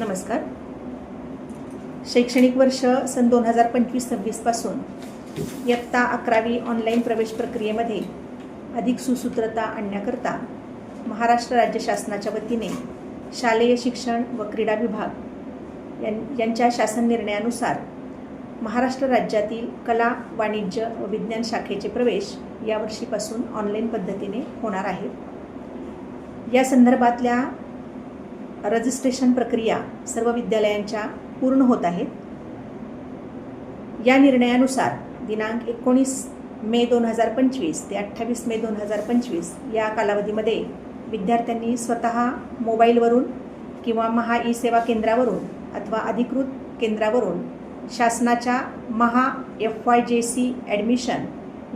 नमस्कार. शैक्षणिक वर्ष सन दोन हजार पंचवीस सव्वीसपासून इयत्ता अकरावी ऑनलाईन प्रवेश प्रक्रियेमध्ये अधिक सुसूत्रता आणण्याकरता महाराष्ट्र राज्य शासनाच्या वतीने शालेय शिक्षण व क्रीडा विभाग यां यांच्या शासन निर्णयानुसार महाराष्ट्र राज्यातील कला वाणिज्य व विज्ञान शाखेचे प्रवेश यावर्षीपासून ऑनलाईन पद्धतीने होणार आहेत या संदर्भातल्या रजिस्ट्रेशन प्रक्रिया सर्व विद्यालयांच्या पूर्ण होत आहेत या निर्णयानुसार दिनांक एकोणीस मे दोन हजार पंचवीस ते अठ्ठावीस मे दोन हजार पंचवीस या कालावधीमध्ये विद्यार्थ्यांनी स्वतः मोबाईलवरून किंवा महा ई सेवा केंद्रावरून अथवा अधिकृत केंद्रावरून शासनाच्या Maha F Y J C admission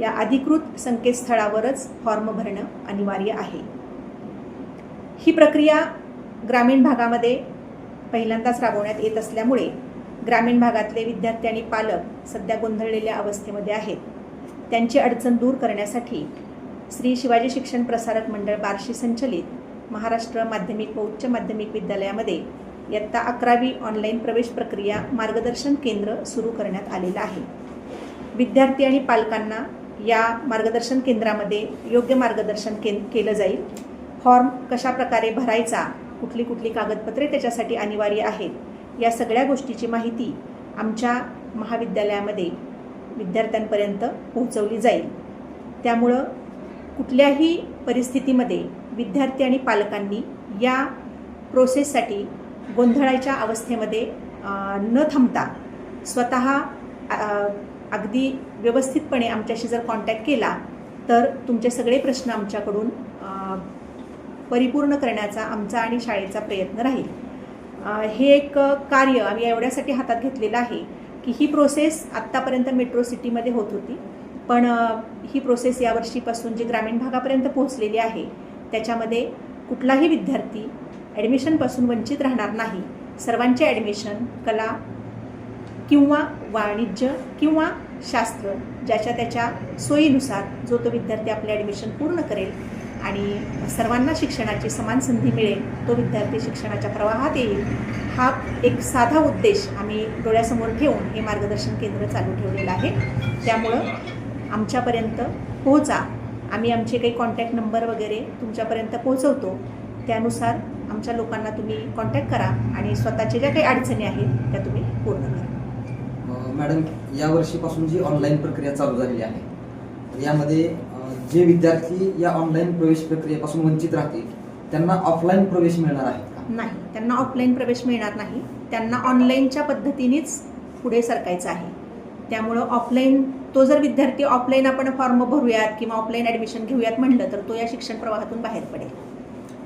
या अधिकृत संकेतस्थळावरच फॉर्म भरणं अनिवार्य आहे. ही प्रक्रिया ग्रामीण भागामध्ये पहिल्यांदाच राबवण्यात येत असल्यामुळे ग्रामीण भागातले विद्यार्थी आणि पालक सध्या गोंधळलेल्या अवस्थेमध्ये आहेत. त्यांची अडचण दूर करण्यासाठी श्री शिवाजी शिक्षण प्रसारक मंडळ बार्शी संचलित महाराष्ट्र माध्यमिक व उच्च माध्यमिक विद्यालयामध्ये इयत्ता अकरावी ऑनलाईन प्रवेश प्रक्रिया मार्गदर्शन केंद्र सुरू करण्यात आलेलं आहे. विद्यार्थी आणि पालकांना या मार्गदर्शन केंद्रामध्ये योग्य मार्गदर्शन के केलं जाईल. फॉर्म कशा प्रकारे भरायचा कुठली कुठली कागदपत्रे त्याच्यासाठी अनिवार्य आहेत. या सगळ्या गोष्टीची माहिती आमच्या महाविद्यालयामध्ये विद्यार्थ्यांपर्यंत पोहोचवली जाईल. त्यामुळं कुठल्याही परिस्थितीमध्ये विद्यार्थी आणि पालकांनी या प्रोसेससाठी गोंधळाच्या अवस्थेमध्ये न थांबता स्वतः अगदी व्यवस्थितपणे आमच्याशी जर कॉन्टॅक्ट केला तर तुमचे सगळे प्रश्न आमच्याकडून परिपूर्ण करण्याचा आमचा आणि शाळेचा प्रयत्न राहील. हे एक कार्य आम्ही एवढ्यासाठी हातात घेतलेलं आहे की ही प्रोसेस आत्तापर्यंत मेट्रो सिटीमध्ये होत होती. पण ही प्रोसेस यावर्षीपासून जी ग्रामीण भागापर्यंत पोहोचलेली आहे त्याच्यामध्ये कुठलाही विद्यार्थी ॲडमिशनपासून वंचित राहणार नाही. सर्वांचे ॲडमिशन कला किंवा वाणिज्य किंवा शास्त्र ज्याच्या त्याच्या सोयीनुसार जो तो विद्यार्थी आपले ॲडमिशन पूर्ण करेल आणि सर्वांना शिक्षणाची समान संधी मिळेल तो विद्यार्थी शिक्षणाच्या प्रवाहात येईल. हा एक साधा उद्देश आम्ही डोळ्यासमोर ठेवून हे मार्गदर्शन केंद्र चालू ठेवलेलं आहे. त्यामुळं आमच्यापर्यंत पोहोचा. आम्ही आमचे काही कॉन्टॅक्ट नंबर वगैरे तुमच्यापर्यंत पोहोचवतो. त्यानुसार आमच्या लोकांना तुम्ही कॉन्टॅक्ट करा आणि स्वतःच्या ज्या काही अडचणी आहेत त्या तुम्ही पूर्ण करा. मॅडम यावर्षीपासून जी ऑनलाईन प्रक्रिया चालू झालेली आहे यामध्ये जे विद्यार्थी या ऑनलाईन प्रवेश प्रक्रियेपासून वंचित राहतील त्यांना ऑफलाईन प्रवेश मिळणार आहेत का? नाही त्यांना ऑफलाईन प्रवेश मिळणार नाही. त्यांना ऑनलाईनच्या पद्धतीनेच पुढे सरकायचं आहे. त्यामुळं ऑफलाईन तो जर विद्यार्थी ऑफलाईन आपण फॉर्म भरूयात किंवा ऑफलाईन ॲडमिशन घेऊयात म्हणलं तर तो या शिक्षण प्रवाहातून बाहेर पडेल.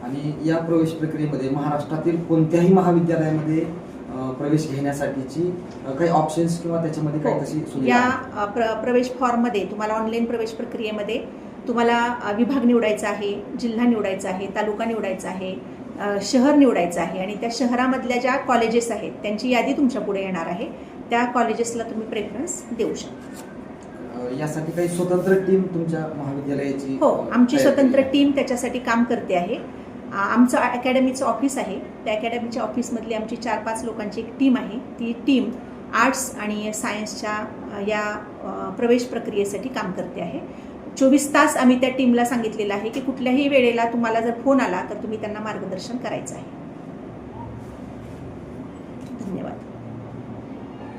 आणि या प्रवेश प्रक्रियेमध्ये महाराष्ट्रातील कोणत्याही महाविद्यालयामध्ये प्रवेश घेण्यासाठीची काही ऑप्शन्स किंवा त्याच्यामध्ये काही तशी सुविधा या प्र प्रवेश फॉर्ममध्ये तुम्हाला ऑनलाईन प्रवेश प्रक्रियेमध्ये तुम्हाला विभाग निवडायचा आहे जिल्हा निवडायचा आहे तालुका निवडायचा आहे शहर निवडायचं आहे आणि त्या शहरामधल्या ज्या कॉलेजेस आहेत त्यांची यादी तुमच्यापुढे येणार आहे. त्या कॉलेजेसला तुम्ही प्रेफरन्स देऊ शकता. यासाठी काही स्वतंत्र टीम तुमच्या महाविद्यालयाची हो आमची स्वतंत्र? टीम त्याच्यासाठी काम करते आहे. आमचं अकॅडमीचं ऑफिस आहे. त्या अकॅडमीच्या ऑफिसमधली आमची चार पाच लोकांची एक टीम आहे. ती टीम आर्ट्स आणि सायन्सच्या या प्रवेश प्रक्रियेसाठी काम करते आहे. चोवीस तास आम्ही त्या टीमला सांगितलेलं आहे की कुठल्याही वेळेला तुम्हाला जर फोन आला तर तुम्ही त्यांना मार्गदर्शन करायचं आहे. धन्यवाद.